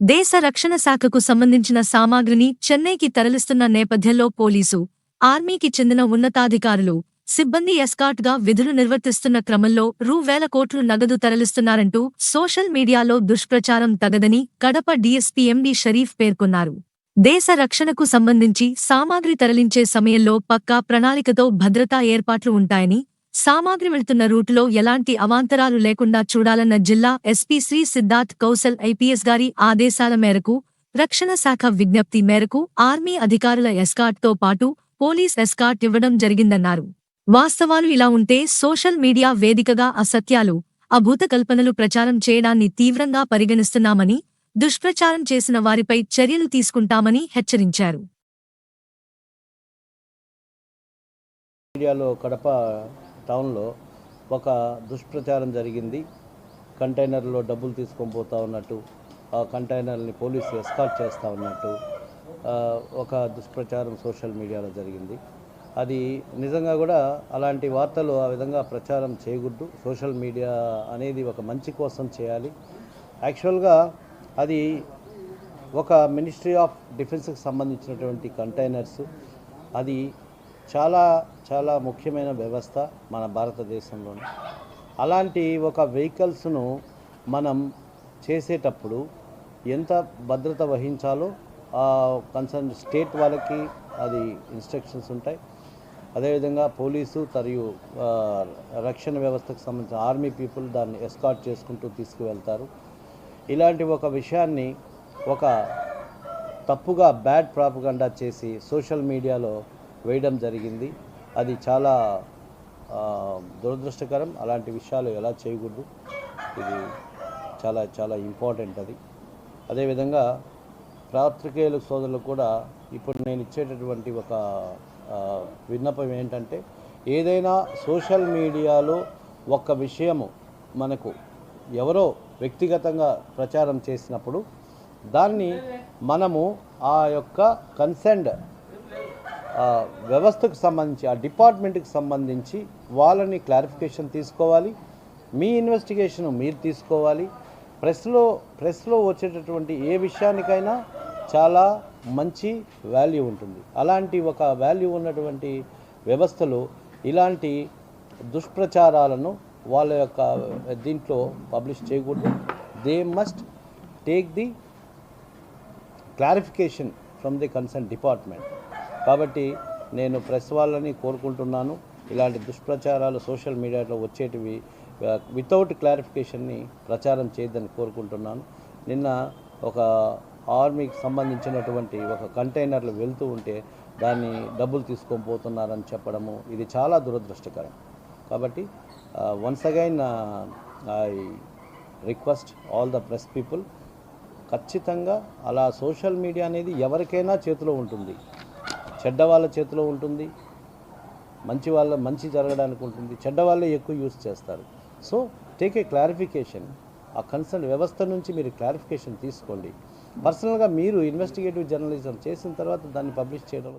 దేశ రక్షణ శాఖకు సంబంధించిన సామాగ్రిని చెన్నైకి తరలిస్తున్న నేపథ్యంలో పోలీసు ఆర్మీకి చెందిన ఉన్నతాధికారులు సిబ్బంది ఎస్కాట్గా విధులు నిర్వర్తిస్తున్న క్రమంలో రూ వేల కోట్లు నగదు తరలిస్తున్నారంటూ సోషల్ మీడియాలో దుష్ప్రచారం తగదని కడప డీఎస్పీ ఎండి షరీఫ్ పేర్కొన్నారు. దేశ రక్షణకు సంబంధించి సామాగ్రి తరలించే సమయంలో పక్కా ప్రణాళికతో భద్రతా ఏర్పాట్లు ఉంటాయని సామాగ్రి వెళ్తున్న రూటులో ఎలాంటి అవాంతరాలు లేకుండా చూడాలన్న జిల్లా ఎస్పీ శ్రీ సిద్ధార్థ్ కౌశల్ ఐపీఎస్ గారి ఆదేశాల మేరకు రక్షణ శాఖ విజ్ఞప్తి మేరకు ఆర్మీ అధికారుల ఎస్కాట్తో పాటు పోలీస్ ఎస్కాట్ ఇవ్వడం జరిగిందన్నారు. వాస్తవాలు ఇలా ఉంటే సోషల్ మీడియా వేదికగా అసత్యాలు అభూత కల్పనలు ప్రచారం చేయడాన్ని తీవ్రంగా పరిగణిస్తున్నామని దుష్ప్రచారం చేసిన వారిపై చర్యలు తీసుకుంటామని హెచ్చరించారు. మీడియాలో కడప టౌన్లో ఒక దుష్ప్రచారం జరిగింది. కంటైనర్లో డబ్బులు తీసుకొని పోతా ఉన్నట్టు ఆ కంటైనర్ని పోలీసు ఎస్కాట్ చేస్తూ ఉన్నట్టు ఒక దుష్ప్రచారం సోషల్ మీడియాలో జరిగింది. అది నిజంగా కూడా అలాంటి వార్తలు ఆ విధంగా ప్రచారం చేయకూడదు. సోషల్ మీడియా అనేది ఒక మంచి కోసం చేయాలి. యాక్చువల్గా అది ఒక మినిస్ట్రీ ఆఫ్ డిఫెన్స్కి సంబంధించినటువంటి కంటైనర్స్ అది చాలా చాలా ముఖ్యమైన వ్యవస్థ మన భారతదేశంలోని. అలాంటి ఒక వెహికల్స్ను మనం చేసేటప్పుడు ఎంత భద్రత వహించాలో కన్సర్న్ స్టేట్ వాళ్ళకి అది ఇన్స్ట్రక్షన్స్ ఉంటాయి. అదేవిధంగా పోలీసు మరియు రక్షణ వ్యవస్థకు సంబంధించిన ఆర్మీ పీపుల్ దాన్ని ఎస్కాట్ చేసుకుంటూ తీసుకువెళ్తారు. ఇలాంటి ఒక విషయాన్ని ఒక తప్పుగా బ్యాడ్ ప్రాపగండా చేసి సోషల్ మీడియాలో వేయడం జరిగింది. అది చాలా దురదృష్టకరం. అలాంటి విషయాలు ఎలా చేయకూడదు? ఇది చాలా చాలా ఇంపార్టెంట్ అది. అదేవిధంగా పాత్రికేయుల సోదరులకు కూడా ఇప్పుడు నేను ఇచ్చేటటువంటి ఒక విన్నపం ఏంటంటే ఏదైనా సోషల్ మీడియాలో ఒక విషయము మనకు ఎవరో వ్యక్తిగతంగా ప్రచారం చేసినప్పుడు దాన్ని మనము ఆ యొక్క కన్సెండ్ వ్యవస్థకు సంబంధించి ఆ డిపార్ట్మెంట్కి సంబంధించి వాళ్ళని క్లారిఫికేషన్ తీసుకోవాలి. మీ ఇన్వెస్టిగేషన్ మీరు తీసుకోవాలి. ప్రెస్లో ప్రెస్లో వచ్చేటటువంటి ఏ విషయానికైనా చాలా మంచి వాల్యూ ఉంటుంది. అలాంటి ఒక వాల్యూ ఉన్నటువంటి వ్యవస్థలో ఇలాంటి దుష్ప్రచారాలను వాళ్ళ యొక్క దీంట్లో పబ్లిష్ చేయకూడదు. They must take the clarification from the concern department. కాబట్టి నేను ప్రెస్ వాళ్ళని కోరుకుంటున్నాను. ఇలాంటి దుష్ప్రచారాలు సోషల్ మీడియాలో వచ్చేటివి వితౌట్ క్లారిఫికేషన్ని ప్రచారం చేయొద్దని కోరుకుంటున్నాను. నిన్న ఒక ఆర్మీకి సంబంధించినటువంటి ఒక కంటైనర్లు వెళ్తూ ఉంటే దాన్ని డబ్బులు తీసుకొని పోతున్నారని చెప్పడము ఇది చాలా దురదృష్టకరం. కాబట్టి once again I request all the press people ఖచ్చితంగా అలా సోషల్ మీడియా అనేది ఎవరికైనా చేతిలో ఉంటుంది. చెడ్డ వాళ్ళ చేతిలో ఉంటుంది మంచి వాళ్ళ మంచి జరగడానికి ఉంటుంది. చెడ్డ వాళ్ళే ఎక్కువ యూస్ చేస్తారు. సో టేక్ ఏ క్లారిఫికేషన్ ఆ కన్సర్న్ వ్యవస్థ నుంచి మీరు క్లారిఫికేషన్ తీసుకోండి. పర్సనల్గా మీరు ఇన్వెస్టిగేటివ్ జర్నలిజం చేసిన తర్వాత దాన్ని పబ్లిష్ చేయడం.